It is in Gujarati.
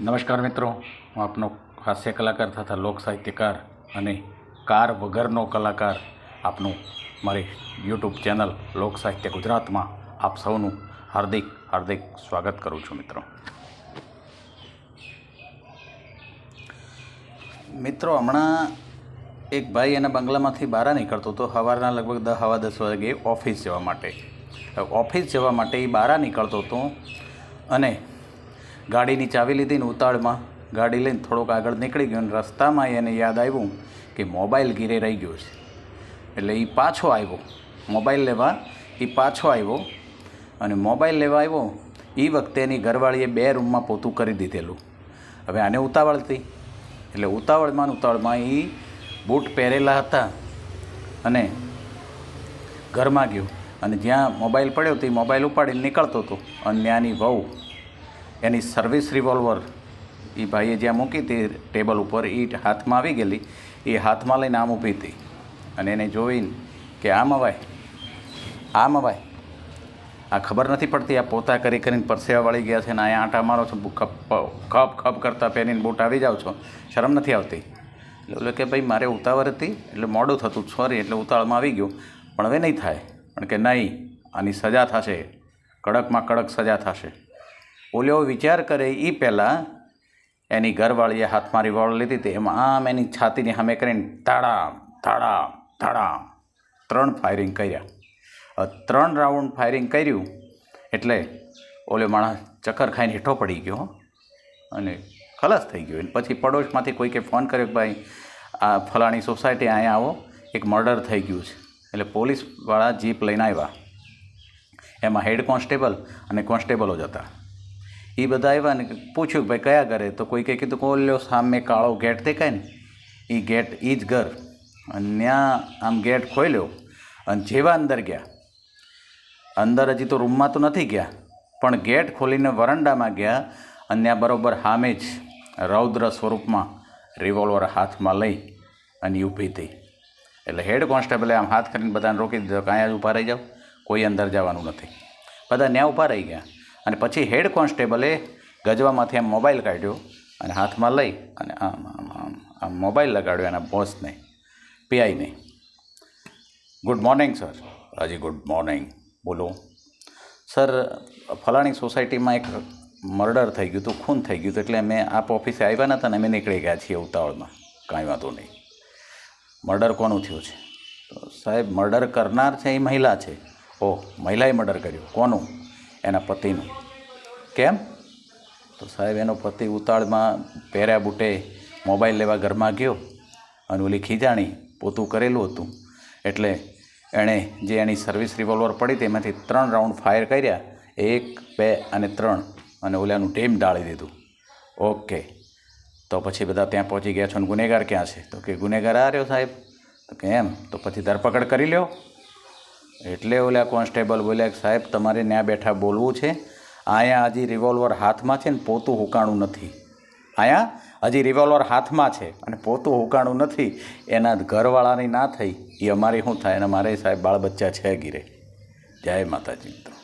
નમસ્કાર મિત્રો, હું આપનો હાસ્ય કલાકાર તથા લોક સાહિત્યકાર અને કાર વગરનો કલાકાર આપનું મારી યુટ્યુબ ચેનલ લોક સાહિત્ય ગુજરાતમાં આપ સૌનું હાર્દિક હાર્દિક સ્વાગત કરું છું મિત્રો. મિત્રો, હમણાં એક ભાઈ એના બંગલામાંથી બહાર નીકળતો હતો. સવારના લગભગ દસ, સવા દસ વાગે ઓફિસ જવા માટે. ઓફિસ જવા માટે એ બહાર નીકળતો હતો અને ગાડીની ચાવી લીધીને ઉતાળમાં ગાડી લઈને થોડોક આગળ નીકળી ગયો અને રસ્તામાં એને યાદ આવ્યું કે મોબાઈલ ઘીરે રહી ગયો છે. એટલે એ પાછો આવ્યો. મોબાઈલ લેવા એ પાછો આવ્યો અને મોબાઈલ લેવા આવ્યો એ વખતે એની ઘરવાળીએ બે રૂમમાં પોતું કરી દીધેલું. હવે આને ઉતાવળ એટલે ઉતાવળમાં ઉતાવળમાં એ બૂટ પહેરેલા હતા અને ઘરમાં ગયો. અને જ્યાં મોબાઈલ પડ્યો તો એ મોબાઈલ ઉપાડીને નીકળતો હતો. અને ત્યાંની વહુ. એની સર્વિસ રિવોલ્વર એ ભાઈએ જ્યાં મૂકી હતી ટેબલ ઉપર એ હાથમાં આવી ગયેલી, એ હાથમાં લઈને આમ ઊભી હતી. અને એને જોઈને કે, આમ અવાય આમ અવાય. આ ખબર નથી પડતી, આ પોતા કરી કરીને પરસેવા વળી ગયા છે ને અહીંયા આંટા મારો છો ખપ ખપ ખપ કરતાં પહેરીને બૂટ આવી જાઓ છો, શરમ નથી આવતી. એટલે ઓલો કે, ભાઈ, મારે ઉતાવળ હતી, એટલે મોડું થતું, સોરી, એટલે ઉતાવળમાં આવી ગયું, પણ હવે નહીં થાય. પણ કે, નહીં, આની સજા થશે, કડકમાં કડક સજા થશે. ઓલ્યો વિચાર કરે એ પહેલાં એની ઘરવાળીએ હાથમાં રિવોલ્વર લીધી હતી. એમાં આમ એની છાતીની સામે કરીને તાડામ તાડામ તાડામ ત્રણ ફાયરિંગ કર્યા. ત્રણ રાઉન્ડ ફાયરિંગ કર્યું એટલે ઓલો માણસ ચક્કર ખાઈને હેઠો પડી ગયો. અને ખલાસ થઈ ગયો. એને પછી પડોશમાંથી કોઈકે ફોન કર્યો કે ભાઈ, આ ફલાણી સોસાયટી અહીંયા આવો. એક મર્ડર થઈ ગયું છે. એટલે પોલીસવાળા જીપ લઈને આવ્યા. એમાં હેડ કોન્સ્ટેબલ અને કોન્સ્ટેબલો જ હતા. એ બધા આવ્યા ને પૂછ્યું ભાઈ કયા ઘરે? તો કોઈકે કીધું કોલ્યો સામે કાળો ગેટ દેખાય ને એ ગેટ એ જ ઘર. અને ત્યાં આમ ગેટ ખોલ્યો અને જેવા અંદર ગયા. અંદર હજી તો રૂમમાં તો નથી ગયા, પણ ગેટ ખોલીને વરંડામાં ગયા અને ત્યાં બરોબર સામે જ રૌદ્ર સ્વરૂપમાં રિવોલ્વર હાથમાં લઈ અને ઊભી થઈ. એટલે હેડ કોન્સ્ટેબલે આમ હાથ કરીને બધાને રોકી દીધો કે અહીંયા જ ઊભા રહી જાઓ, કોઈ અંદર જવાનું નથી. બધા ત્યાં ઊભા રહી ગયા. અને પછી હેડ કોન્સ્ટેબલે ગજવામાંથી આમ મોબાઈલ કાઢ્યો અને હાથમાં લઈ અને આમ આમ આમ આમ મોબાઈલ લગાડ્યો એના બોસને, પીઆઈને. Good morning, sir. હાજી ગુડ મોર્નિંગ. બોલો. સર, ફલાણી સોસાયટીમાં એક મર્ડર થઈ ગયું હતું, ખૂન થઈ ગયું હતું, એટલે અમે આપ ઓફિસે આવ્યા નહોતા ને અમે નીકળી ગયા છીએ ઉતાવળમાં. કાંઈ વાંધો નહીં. મર્ડર કોનું થયું છે? તો સાહેબ, મર્ડર કરનાર છે એ મહિલા છે. ઓહ, મહિલાએ મર્ડર કર્યું. કોનું? એના પતિનું. કેમ? તો સાહેબ, એનો પતિ ઉતાળમાં પહેર્યા બૂટે મોબાઈલ લેવા ઘરમાં ગયો અને ઓલી ખીજાણી પોતું કરેલું હતું. એટલે એણે જે એની સર્વિસ રિવોલ્વર પડી તેમાંથી ત્રણ રાઉન્ડ ફાયર કર્યા. એક, બે અને ત્રણ. અને ઓલાનું ટેમ ડાળી દીધું. ઓકે. તો પછી બધા ત્યાં પહોંચી ગયા છો અને ગુનેગાર ક્યાં છે? તો કે ગુનેગાર આ રહ્યો સાહેબ. તો કે એમ. તો પછી ધરપકડ કરી લ્યો. એટલે ઓલા કોન્સ્ટેબલ બોલ્યા સાહેબ, તમારે ત્યાં બેઠા બોલવું છે. અહીંયા હજી રિવોલ્વર હાથમાં છે ને પોતું હુકાણું નથી. અહીંયા હજી રિવોલ્વર હાથમાં છે અને પોતું હુકાણું નથી. એના ઘરવાળાની ના થઈ. એ અમારી શું થાય? અને મારે સાહેબ બાળ બચ્ચા છે ગીરે જય માતાજી મિત્રો.